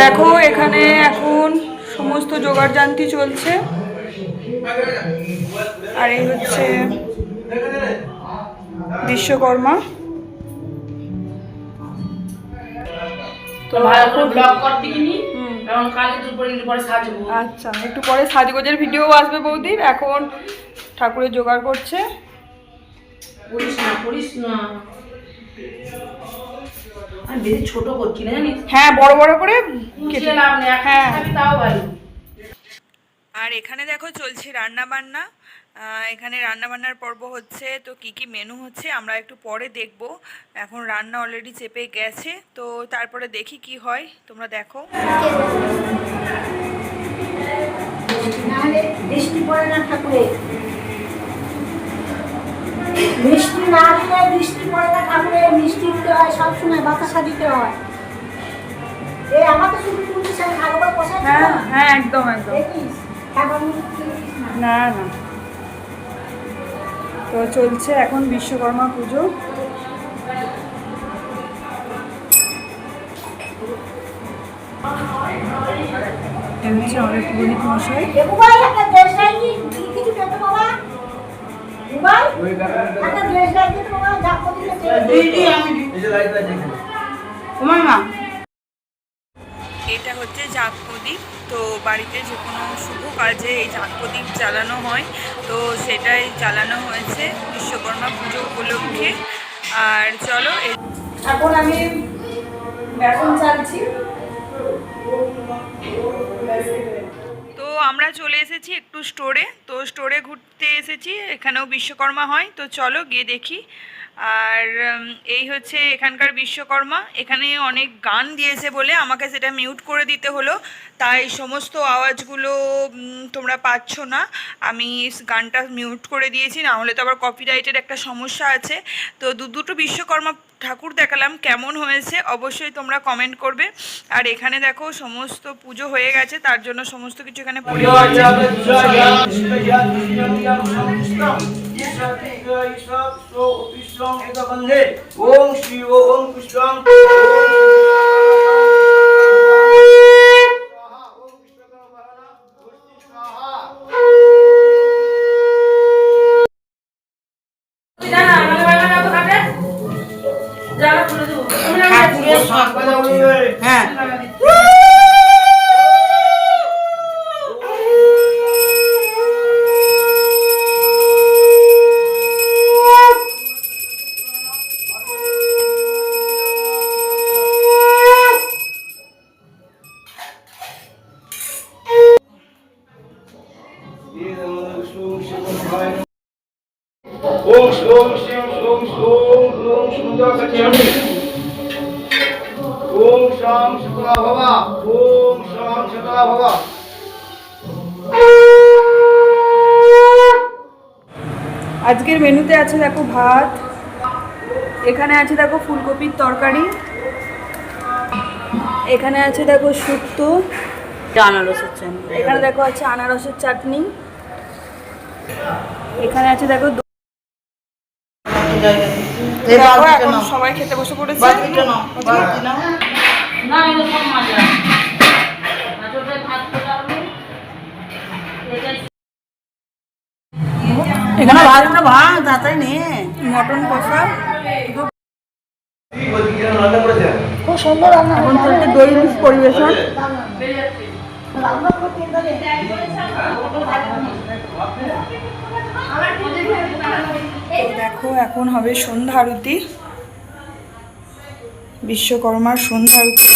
দেখো এখানে এখন সমস্ত জোগাড় জান্তি চলছে। আর এই হচ্ছে বিশ্বকর্মা। আচ্ছা একটু পরে সাজগোজের ভিডিও আসবে বৌদির। এখন ঠাকুরের জোগাড় করছে। করিস না করিস না। বেশি ছোট করছি না জানিস? হ্যাঁ বড় বড় করে কুচিয়ে লাভ নেই হ্যাঁ। হ্যাঁ তাও ভালো আর এখানে দেখো চলছে রান্না বান্না এখানে রান্না বান্নার পর্ব হচ্ছে তো কি কি মেনু হচ্ছে আমরা একটু পরে দেখব। এখন রান্না অলরেডি চেপে গেছে তো তারপরে দেখি কি হয় তোমরা দেখো। বৃষ্টি পড়ে না ঠাকুরে? বৃষ্টি না দিলে বৃষ্টি পড়ে না ঠাকুরে মিষ্টি দিতে হয় সবসময় বাতাসা দিতে হয়। এই আমাকে শুধু পুলিশ আমি ভালো করে পোষাই হ্যাঁ হ্যাঁ একদম একদম। দেখিস না না। তো চলছে এখন বিশ্বকর্মা পুজো। হচ্ছে পুরোহিত মশাই। এটা হচ্ছে জাগ প্রদীপ। তো বাড়িতে যে কোনো শুভ কাজে এই জাগ প্রদীপ জ্বালানো হয়। তো সেটাই জ্বালানো হয়েছে বিশ্বকর্মা পুজো উপলক্ষে। আর চলো এখন আমি বেসন চালছি। আমরা চলে এসেছি একটু স্টোরে তো স্টোরে ঘুরতে এসেছি, এখানেও বিশ্বকর্মা হয়। তো চলো গিয়ে দেখি। আর এই হচ্ছে এখানকার বিশ্বকর্মা। এখানে অনেক গান দিয়েছে বলে আমাকে সেটা মিউট করে দিতে হলো। তাই সমস্ত আওয়াজগুলো তোমরা পাচ্ছ না। আমি গানটা মিউট করে দিয়েছি। না হলে তো আবার কপিরাইটের একটা সমস্যা আছে। তো দু, দুটো বিশ্বকর্মা ঠাকুর দেখালাম কেমন হয়েছে অবশ্যই তোমরা কমেন্ট করবে। আর এখানে দেখো সমস্ত পুজো হয়ে গেছে তার জন্য সমস্ত কিছু এখানে ওম শ্রী ওম কৃষ্ণ ওম শ্লোম শ্রীম শ্লোম শ্লোম শ্লোম সুন্দর সচিয়ামি ওম শাম শুক্লা ভবা ওম শাম শুক্লা ভবা। আজকের মেনুতে আছে দেখো ভাত এখানে আছে দেখো ফুলকপির তরকারি এখানে আছে দেখো শুক্তো আনারসের চাটনি। এখানে দেখো আছে আনারসের চাটনি এখানে আছে দেখো দেখো, এখন সবাই খেতে বসে পড়েছে? না মাজা এখানে ভাত ভাত তাড়াতাড়ি নে মটন কষা। খুব সুন্দর রান্না। এখন চলছে দই পরিবেশন। দেখো এখন হবে সন্ধ্যা আরতি। বিশ্বকর্মার সন্ধ্যা আরতি